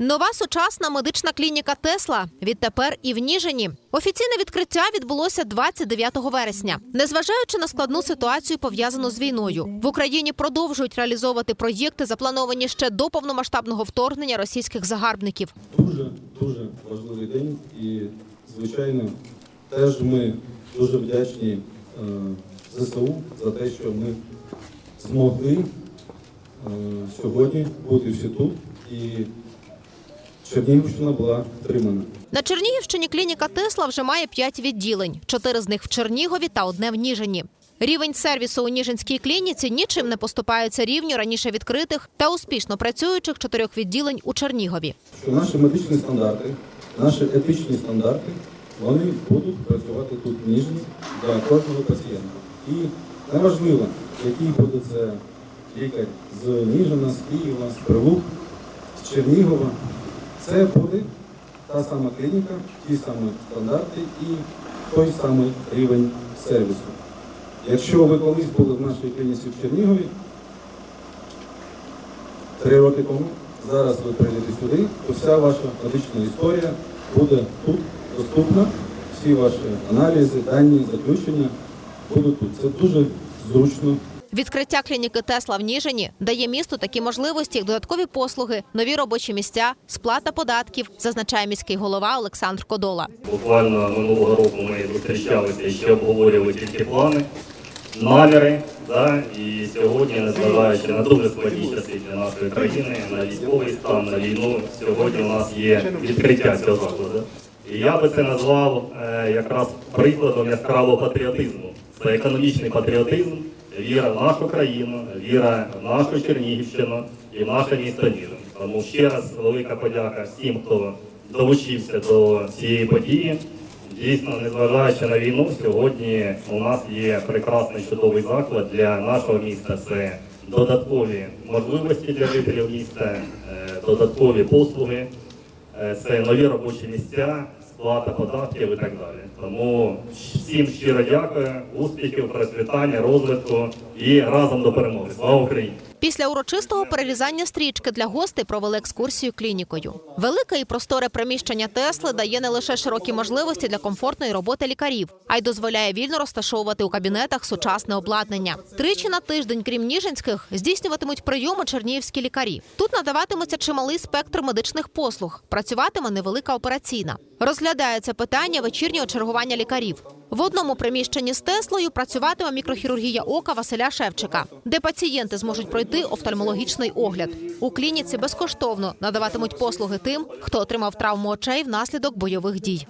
Нова сучасна медична клініка Тесла відтепер і в Ніжині. Офіційне відкриття відбулося 29 вересня. Незважаючи на складну ситуацію, пов'язану з війною, в Україні продовжують реалізовувати проєкти, заплановані ще до повномасштабного вторгнення російських загарбників. Дуже дуже важливий день, і звичайно, теж ми дуже вдячні е, ЗСУ за те, що ми змогли е, сьогодні бути всі тут, і Чернігівщина була втримана. На Чернігівщині клініка Тесла вже має п'ять відділень: чотири з них в Чернігові та одне в Ніжині. Рівень сервісу у Ніжинській клініці нічим не поступається рівню раніше відкритих та успішно працюючих чотирьох відділень у Чернігові. Що наші медичні стандарти, наші етичні стандарти, вони будуть працювати тут в Ніжні для кожного пацієнта. І неважливо, який буде це лікар з Ніжина, з Києва, з Прилук, з Чернігова. Це буде та сама клініка, ті самі стандарти і той самий рівень сервісу. Якщо ви колись були в нашій клініці в Чернігові, три роки тому, зараз ви прийдете сюди, то вся ваша медична історія буде тут доступна. Всі ваші аналізи, дані, заключення будуть тут. Це дуже зручно. Відкриття клініки Тесла в Ніжині дає місту такі можливості, як додаткові послуги, нові робочі місця, сплата податків, зазначає міський голова Олександр Кодола. Буквально минулого року ми зустрічалися ще обговорювали тільки плани, наміри. Да? І сьогодні, незважаючи на дуже складні часи нашої країни, на військовий стан, на війну, сьогодні у нас є відкриття цього закладу. І я би це назвав е, якраз прикладом яскравого патріотизму. Це економічний патріотизм, віра в нашу країну, віра в нашу Чернігівщину і в наше місто Ніжин. Тому ще раз велика подяка всім, хто долучився до цієї події. Дійсно, незважаючи на війну, сьогодні у нас є прекрасний чудовий заклад для нашого міста. Це додаткові можливості для жителів міста, е, додаткові послуги, е, це нові робочі місця, сплата податків і так далі. Тому всім щиро дякую, успіхів, процвітання, розвитку і разом до перемоги. Слава Україні! Після урочистого перерізання стрічки для гостей провели екскурсію клінікою. Велике і просторе приміщення Тесли дає не лише широкі можливості для комфортної роботи лікарів, а й дозволяє вільно розташовувати у кабінетах сучасне обладнання. Тричі на тиждень, крім ніжинських, здійснюватимуть прийоми чернігівські лікарі. Тут надаватиметься чималий спектр медичних послуг. Працюватиме невелика операційна. Розглядається питання вечірнього чергування лікарів. В одному приміщенні з Теслою працюватиме мікрохірургія ока Василя Шевчика, де пацієнти зможуть пройти офтальмологічний огляд. У клініці безкоштовно надаватимуть послуги тим, хто отримав травму очей внаслідок бойових дій.